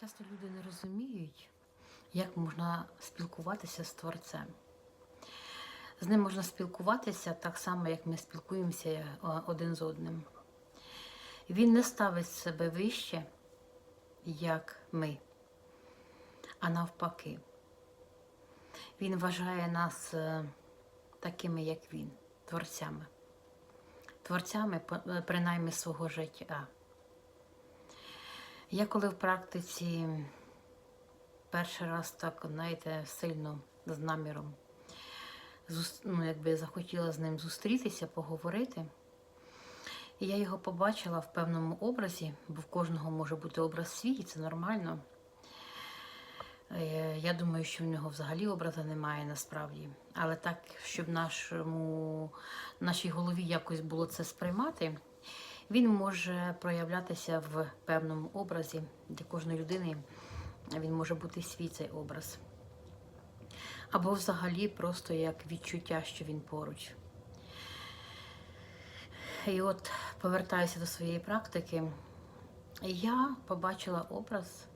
Часто люди не розуміють, як можна спілкуватися з Творцем. З ним можна спілкуватися так само, як ми спілкуємося е, один з одним. Він не ставить себе вище, як ми, а навпаки. Він вважає нас е, такими, як він, творцями. Творцями, е, принаймні, свого життя. Я коли в практиці перший раз так, знаєте, сильно з наміром ну, якби захотіла з ним зустрітися, поговорити. І я його побачила в певному образі, бо в кожного може бути образ свій, і це нормально. Е, Я думаю, що в нього взагалі образу немає насправді. Але так, щоб нашому, нашій голові якось було це сприймати, він може проявлятися в певному образі. Для кожної людини він може бути свій цей образ. Або взагалі просто як відчуття, що він поруч. І от повертаюся до своєї практики. Я побачила образ,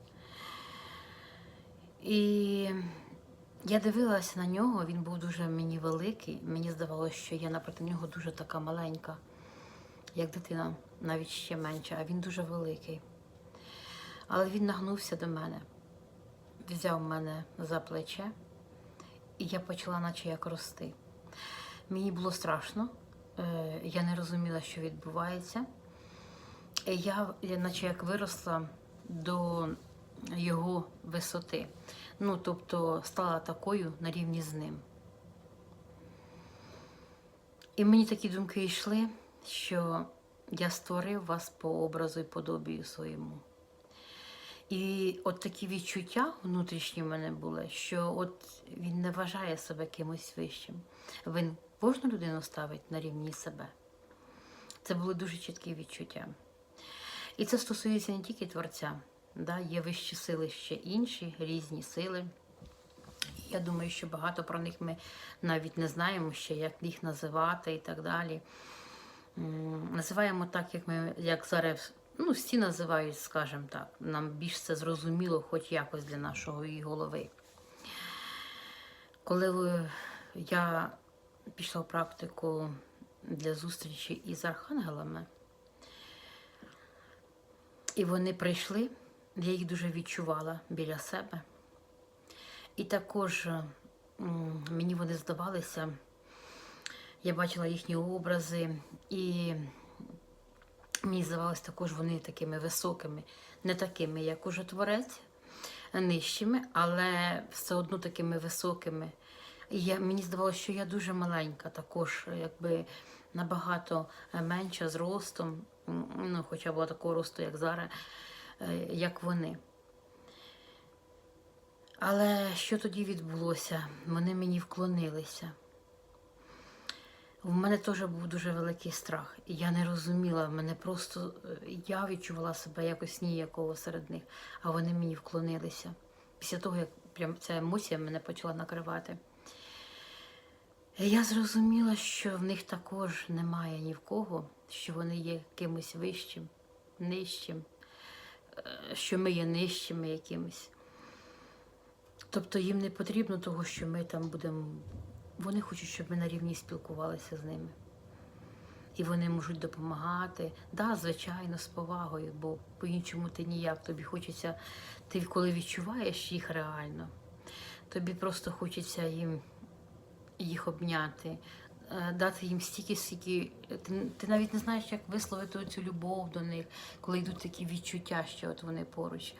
і я дивилася на нього, він був дуже мені великий. Мені здавалося, що я напроти нього дуже така маленька, як дитина, навіть ще менша, а він дуже великий. Але він нагнувся до мене, взяв мене за плече, і я почала, наче як рости. Мені було страшно, е, я не розуміла, що відбувається. Я наче як виросла до його висоти. Ну, тобто стала такою на рівні з ним. І мені такі думки йшли, що я створив вас по образу і подобію своєму. І от такі відчуття внутрішні в мене були, що от він не вважає себе кимось вищим. Він кожну людину ставить на рівні себе. Це були дуже чіткі відчуття. І це стосується не тільки творця, да? є вищі сили ще інші, різні сили. Я думаю, що багато про них ми навіть не знаємо ще, як їх називати і так далі. Називаємо так, як ми як зараз, ну, всі називають, скажімо так. Нам більш це зрозуміло, хоч якось для нашої голови. Коли я пішла в практику для зустрічі із архангелами, і вони прийшли, я їх дуже відчувала біля себе. І також мені вони здавалися, я бачила їхні образи, і мені здавалося, також вони такими високими, не такими, як уже творець, нижчими, але все одно такими високими. Я, мені здавалося, що я дуже маленька, також якби набагато менша зростом, м, ну, хоча б такого росту, як зараз, е, як вони. Але що тоді відбулося? Вони мені вклонилися. В мене теж був дуже великий страх. Я не розуміла, мене просто е, я відчувала себе якось ніяково серед них, а вони мені вклонилися. Після того, як прям ця емоція мене почала накривати. Я зрозуміла, що в них також немає ні в кого, що вони є кимось вищим, нижчим, е, що ми є нижчими якимось. Тобто їм не потрібно того, що ми там будемо. Вони хочуть, щоб ми на рівні спілкувалися з ними. І вони можуть допомагати. Да, звичайно, з повагою, бо по-іншому ти ніяк. Тобі хочеться, ти коли відчуваєш їх реально, тобі просто хочеться їм їх обняти, е, дати їм стільки, скільки. Ти, ти навіть не знаєш, як висловити цю любов до них, коли йдуть такі відчуття, що от вони поруч.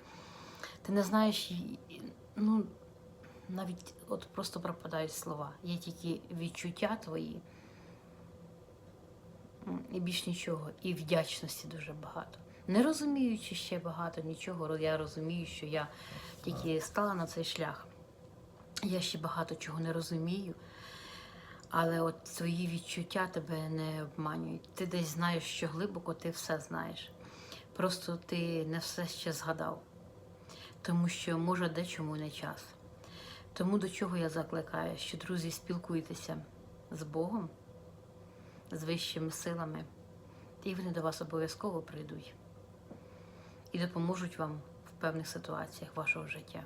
Ти не знаєш, ну, навіть от просто пропадають слова. Є тільки відчуття твої і більш нічого. І вдячності дуже багато. Не розуміючи ще багато нічого, я розумію, що я тільки стала на цей шлях. Я ще багато чого не розумію, але от свої відчуття тебе не обманюють. Ти десь знаєш, що глибоко ти все знаєш. Просто ти не все ще згадав, тому що може дечому не час. Тому до чого я закликаю, що друзі, спілкуйтеся з Богом, з вищими силами, і вони до вас обов'язково прийдуть і допоможуть вам в певних ситуаціях вашого життя.